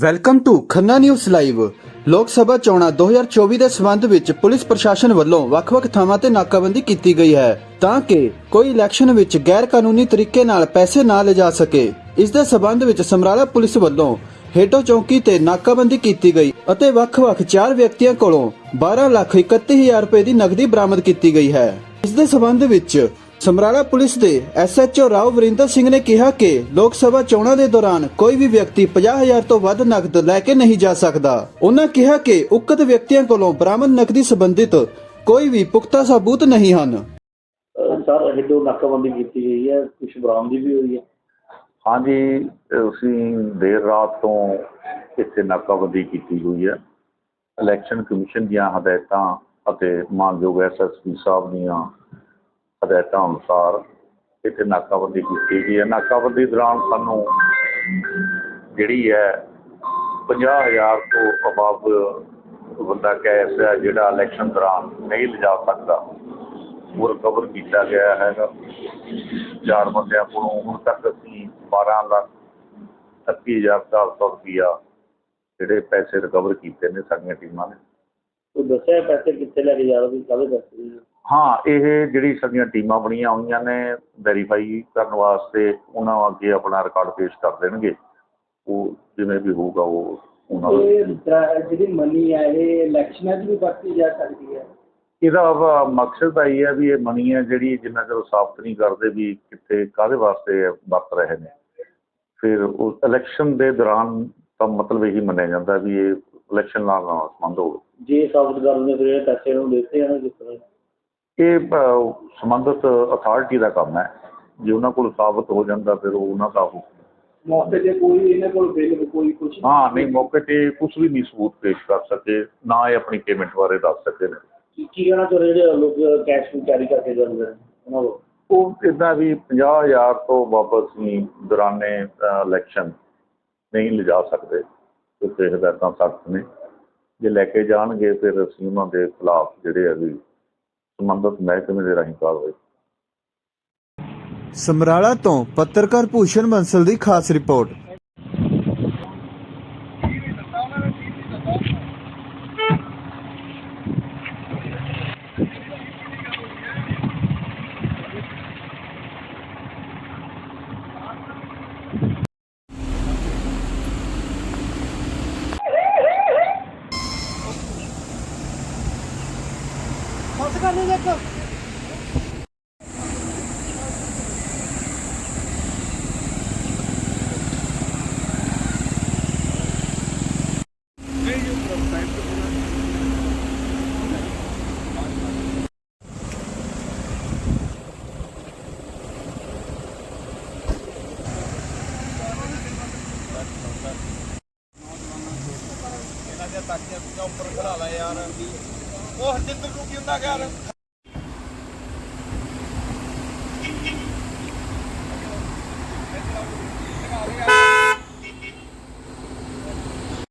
Welcome to Khanna news live. Lok Sabha ਚੋਣਾਂ 2024 ਦੇ ਸਬੰਧ ਵਿੱਚ ਪੁਲਿਸ ਪ੍ਰਸ਼ਾਸਨ ਵੱਲੋਂ ਵੱਖ-ਵੱਖ ਥਾਵਾਂ ਤੇ ਨਾਕਾਬੰਦੀ ਕੀਤੀ ਗਈ ਹੈ ਤਾਂ ਕਿ ਕੋਈ ਇਲੈਕਸ਼ਨ ਵਿੱਚ ਗੈਰ ਕਾਨੂੰਨੀ ਤਰੀਕੇ ਨਾਲ ਪੈਸੇ ਨਾ ਲਿਜਾ ਸਕੇ। ਇਸ ਦੇ ਸਬੰਧ ਵਿੱਚ ਸਮਰਾਲਾ ਪੁਲਿਸ ਵੱਲੋਂ ਹੇਟੋ ਚੌਂਕੀ ਤੇ ਨਾਕਾਬੰਦੀ ਕੀਤੀ ਗਈ ਅਤੇ ਵੱਖ-ਵੱਖ ਚਾਰ ਵਿਅਕਤੀਆਂ ਕੋਲੋਂ 12 ਲੱਖ 31 ਹਜ਼ਾਰ ਰੁਪਏ ਦੀ ਨਕਦੀ ਬਰਾਮਦ ਕੀਤੀ ਗਈ ਹੈ। ਇਸ ਦੇ ਸਬੰਧ ਵਿੱਚ ਸਮਰਾਲਾ ਪੁਲਿਸ ਦੇ ਐਸਐਚਓ ਰਾਓ ਵਰਿੰਦਰ ਸਿੰਘ ਨੇ ਕਿਹਾ ਕਿ ਲੋਕ ਸਭਾ ਚੋਣਾਂ ਦੇ ਦੌਰਾਨ ਕੋਈ ਵੀ ਵਿਅਕਤੀ 50000 ਤੋਂ ਵੱਧ ਨਕਦ ਲੈ ਕੇ ਨਹੀਂ ਜਾ ਸਕਦਾ। ਉਹਨਾਂ ਕਿਹਾ ਕਿ ਉਕਤ ਵਿਅਕਤੀਆਂ ਕੋਲੋਂ ਬਰਾਮਦ ਨਕਦੀ ਸੰਬੰਧਿਤ ਕੋਈ ਵੀ ਪੁਖਤਾ ਸਬੂਤ ਨਹੀਂ ਹਨ। ਸਰ ਹਿੱਡੋ ਨਾਕਾਬੰਦੀ ਕੀਤੀ ਗਈ ਹੈ ਕੁਝ ਬਰਾਮਦੀ ਵੀ ਹੋਈ ਹੈ? ਹਾਂਜੀ ਅਸੀਂ ਦੇਰ ਰਾਤ ਤੋਂ ਇੱਥੇ ਨਾਕਾਬੰਦੀ ਕੀਤੀ ਹੋਈ ਹੈ। ਇਲੈਕਸ਼ਨ ਕਮਿਸ਼ਨ ਦੀਆਂ ਹਦਾਇਤਾਂ ਅਤੇ ਮਾਨਯੋਗ ਐਸਐਸਪੀ ਸਾਹਿਬ ਦੀਆਂ ਹਦਾਇਤਾਂ ਅਨੁਸਾਰ ਇੱਥੇ ਨਾਕਾਬੰਦੀ ਕੀਤੀ ਗਈ ਹੈ। ਨਾਕਾਬੰਦੀ ਦੌਰਾਨ ਸਾਨੂੰ ਜਿਹੜੀ ਹੈ 50000 ਤੋਂ ਅਬਵ ਬੰਦਾ ਕੈਸ਼ ਹੈ ਜਿਹੜਾ ਇਲੈਕਸ਼ਨ ਦੌਰਾਨ ਨਹੀਂ ਲਿਜਾ ਸਕਦਾ, ਉਹ ਰਿਕਵਰ ਕੀਤਾ ਗਿਆ ਹੈਗਾ। ਚਾਰ ਬੰਦਿਆਂ ਕੋਲੋਂ ਹੁਣ ਤੱਕ ਅਸੀਂ 12 ਲੱਖ 38400 ਰੁਪਇਆ ਜਿਹੜੇ ਪੈਸੇ ਰਿਕਵਰ ਕੀਤੇ ਨੇ ਸਾਡੀਆਂ ਟੀਮਾਂ ਨੇ। ਉਹ ਦੱਸਿਆ ਪੈਸੇ ਕਿੱਥੇ ਲੈ ਕੇ ਜਾ ਰਹੇ ਸੀ, ਕਾਹਦੇ ਪੈਸੇ ਸੀ? ਹਾਂ ਇਹ ਜਿਹੜੀ ਸਾਡੀਆਂ ਟੀਮਾਂ ਬਣੀਆਂ ਹੋਈਆਂ ਨੇ ਵੈਰੀਫਾਈ ਕਰਨ ਵਾਸਤੇ ਉਹਨਾਂ ਅੱਗੇ ਆਪਣਾ ਰਿਕਾਰਡ ਪੇਸ਼ ਕਰ ਦੇਣਗੇ। ਉਹ ਜਿਵੇਂ ਵੀ ਹੋਊਗਾ ਉਹ ਉਹਨਾਂ ਦਾ ਇਹ ਜਿਹੜੀ ਮਨੀ ਹੈ ਇਹ ਇਲੈਕਸ਼ਨਾਂ 'ਚ ਵੀ ਵਰਤੀ ਜਾ ਸਕਦੀ ਹੈ। ਇਹਦਾ ਮਕਸਦ ਤਾਂ ਇਹ ਹੈ ਵੀ ਇਹ ਮਨੀ ਹੈ ਜਿਹੜੀ ਜਿੰਨਾ ਚਿਰ ਸਾਬਤ ਨਹੀਂ ਕਰਦੇ ਵੀ ਕਿੱਥੇ ਕਾਹਦੇ ਵਾਸਤੇ ਵਰਤ ਰਹੇ ਨੇ। ਫਿਰ ਉਹ ਇਲੈਕਸ਼ਨ ਦੇ ਦੌਰਾਨ ਤਾਂ ਮਤਲਬ ਇਹੀ ਮੰਨਿਆ ਜਾਂਦਾ ਵੀ ਇਹ ਇਲੈਕਸ਼ਨ ਨਾਲ ਸੰਬੰਧ ਹੋਵੇ। ਜੇ ਸਾਬਤ ਕਰਨ ਦੇ ਫਿਰ ਇਹ ਪੈਸੇ ਨੂੰ ਦਿੱਤੇ ਹਨ ਕਿਸ ਤਰ੍ਹਾਂ। ਇਹ ਸੰਬੰਧਿਤ ਅਥਾਰਟੀ ਦਾ ਕੰਮ ਹੈ। ਜੇ ਉਹਨਾਂ ਕੋਲ ਸਾਬਤ ਹੋ ਜਾਂਦਾ ਫਿਰ ਉਹ ਉਹਨਾਂ ਦਾ ਹੋ। ਮੌਕੇ ਤੇ ਕੋਈ ਇਹਨਾਂ ਕੋਲ ਬਿੱਲ ਕੋਈ ਕੁਝ ਹਾਂ ਨਹੀਂ ਮੌਕੇ ਤੇ ਕੁਝ ਵੀ ਨਹੀਂ ਸਬੂਤ ਪੇਸ਼ ਕਰ ਸਕੇ। ਨਾ ਇਹ ਆਪਣੀ ਪੇਮੈਂਟ ਬਾਰੇ ਦੱਸ ਸਕੇ ਨੇ। ਕੀ ਰਹੇ ਜਿਹੜੇ ਲੋਕ ਕੈਸ਼ ਨੂੰ ਕੈਰੀ ਕਰਕੇ ਜਾਂਦੇ ਨੇ? ਉਹਨਾਂ ਨੂੰ ਉਹ ਇਦਾਂ ਵੀ 50000 ਤੋਂ ਵਾਪਸ ਹੀ ਦੌਰਾਨੇ ਇਲੈਕਸ਼ਨ ਨਹੀਂ ਲਿਜਾ ਸਕਦੇ। ਕਿਉਂਕਿ ਹਦਾਇਤਾਂ ਸਖਤ ਨੇ ਜੇ ਲੈ ਕੇ ਜਾਣਗੇ ਫਿਰ ਅਸੀਂ ਉਹਨਾਂ ਦੇ ਖਿਲਾਫ ਜਿਹੜੇ ਆ ਵੀ ਸੰਬੰਧਿਤ ਮਹਿਕਮੇ ਦੇ ਰਾਹੀਂ ਕਾਰਵਾਈ ਸਮਰਾਲਾ ਤੋਂ ਪੱਤਰਕਾਰ ਭੂਸ਼ਣ ਬੰਸਲ ਦੀ ਖਾਸ ਰਿਪੋਰਟ। ਇਹਨਾਂ ਦੇ ਤਾਕੀਆਂ ਉੱਪਰ ਖੜਾ ਲਾ ਯਾਰ ਉਹ ਹਰਜਿੰਦਰ ਨੂੰ ਕੀ ਹੁੰਦਾ ਯਾਰ